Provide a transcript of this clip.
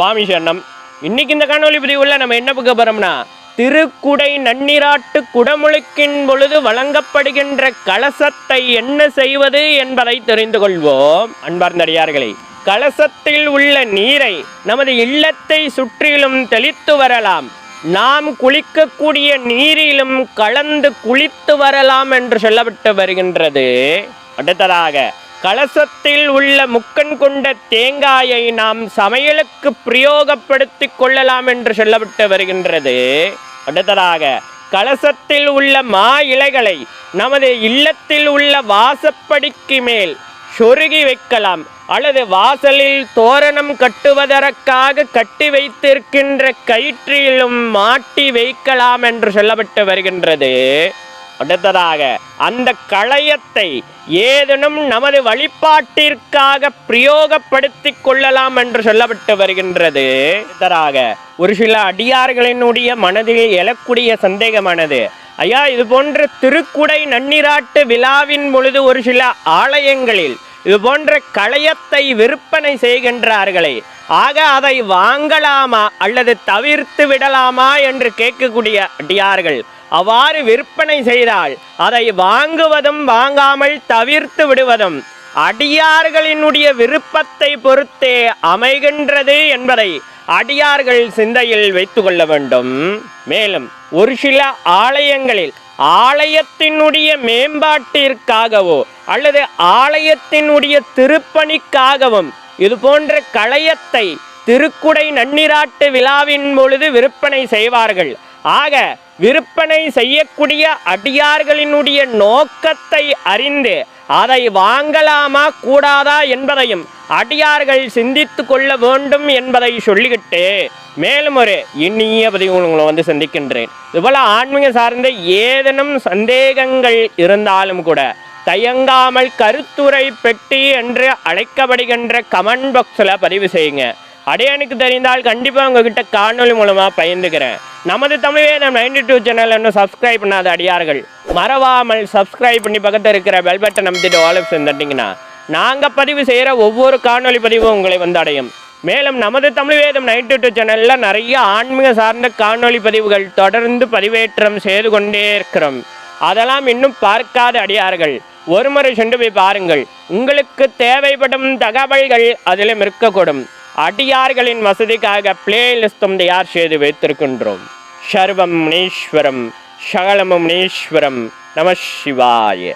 சுவாமி சரணம். இன்னைக்கு இந்த காணொலி பதிவுள்ள நம்ம என்ன பார்க்க போறோம்னா திருக்குடை நன்னீராட்டு குடமுழுக்கின் பொழுது வழங்கப்படுகின்ற கலசத்தை என்ன செய்வது என்பதை தெரிந்து கொள்வோம். அன்பார்ந்தடியார்களே கலசத்தில் உள்ள நீரை நமது இல்லத்தை சுற்றிலும் தெளித்து வரலாம். நாம் குளிக்கக்கூடிய நீரிலும் கலந்து குளித்து வரலாம் என்று சொல்லப்பட்டு வருகின்றது. அடுத்ததாக கலசத்தில் உள்ள முக்கன் கொண்ட தேங்காயை நாம் சமையலுக்கு பிரயோகப்படுத்திக் கொள்ளலாம் என்று சொல்லப்பட்டு வருகின்றது. அடுத்ததாக கலசத்தில் உள்ள மா இலைகளை நமது இல்லத்தில் உள்ள வாசப்படிக்கு மேல் சொருகி வைக்கலாம். அல்லது வாசலில் தோரணம் கட்டுவதற்காக கட்டி வைத்திருக்கின்ற கயிற்றிலும் மாட்டி வைக்கலாம் என்று சொல்லப்பட்டு வருகின்றது. அடுத்ததாக அந்த களையத்தை ஏதேனும் நமது வழிபாட்டிற்காக பிரயோகப்படுத்திக் கொள்ளலாம் என்று சொல்லப்பட்டு வருகின்றது. அடுத்ததாக ஒரு சில அடியார்களினுடைய மனதில் எழக்கூடிய சந்தேகமானது. ஐயா இது போன்ற திருக்குடை நன்னிராட்டு விழாவின் பொழுது ஒரு சில ஆலயங்களில் இது போன்ற களையத்தை விற்பனை செய்கின்றார்களே ஆக அதை வாங்கலாமா அல்லது தவிர்த்து விடலாமா என்று கேட்கக்கூடிய அடியார்கள் அவ்வாறு விற்பனை செய்தால் அதை வாங்குவதும் வாங்காமல் தவிர்த்து விடுவதும் அடியார்களினுடைய விருப்பத்தை பொறுத்தே அமைகின்றது என்பதை அடியார்கள் சிந்தையில் வைத்து கொள்ள வேண்டும். மேலும் ஒரு சில ஆலயங்களில் ஆலயத்தினுடைய மேம்பாட்டிற்காகவோ அல்லது ஆலயத்தினுடைய திருப்பணிக்காகவும் இது போன்ற களையத்தை திருக்குடை நன்னிராட்டு விழாவின் பொழுது விற்பனை செய்வார்கள். ஆக விற்பனை செய்யக்கூடிய அடியார்களினுடைய நோக்கத்தை அறிந்து அதை வாங்கலாமா கூடாதா என்பதையும் அடியார்கள் சிந்தித்து கொள்ள வேண்டும் என்பதை சொல்லிக்கிட்டு மேலும் ஒரு இனிய பதிவு உங்களை வந்து சந்திக்கின்றேன். இதுபோல் ஆன்மீக சார்ந்த ஏதேனும் சந்தேகங்கள் இருந்தாலும் கூட தயங்காமல் கருத்துரை பெட்டி என்று அழைக்கப்படுகின்ற கமெண்ட் பாக்ஸில் பதிவு செய்யுங்க. அடையானுக்கு தெரிந்தால் கண்டிப்பாக உங்ககிட்ட காணொலி மூலமாக பகிர்ந்துக்கிறேன். நமது தமிழே வேதம் நைன்டி டூ சேனல் இன்னும் சப்ஸ்கிரைப் பண்ணாத அடியார்கள் மறவாமல் சப்ஸ்கிரைப் பண்ணி பக்கத்தில் இருக்கிற பெல் பட்டன் நம்பிட்டு ஆலப் செஞ்சிட்டிங்கன்னா நாங்கள் பதிவு செய்கிற ஒவ்வொரு காணொலி பதிவும் உங்களை வந்து அடையும் மேலும் நமது தமிழ் வேதம் நைன்டி டூ சேனலில் நிறைய ஆன்மீக சார்ந்த காணொலி பதிவுகள் தொடர்ந்து பதிவேற்றம் செய்து கொண்டே இருக்கிறோம். அதெல்லாம் இன்னும் பார்க்காத அடியார்கள் ஒருமுறை சென்று போய் பாருங்கள். உங்களுக்கு தேவைப்படும் தகவல்கள் அதிலும் இருக்கக்கூடும். அடியார்களின் வசதிக்காக பிளேலிஸ்டும் தயார் செய்து வைத்திருக்கின்றோம். சர்வம் முனீஸ்வரம் சகலமும் முனீஸ்வரம் நம சிவாய.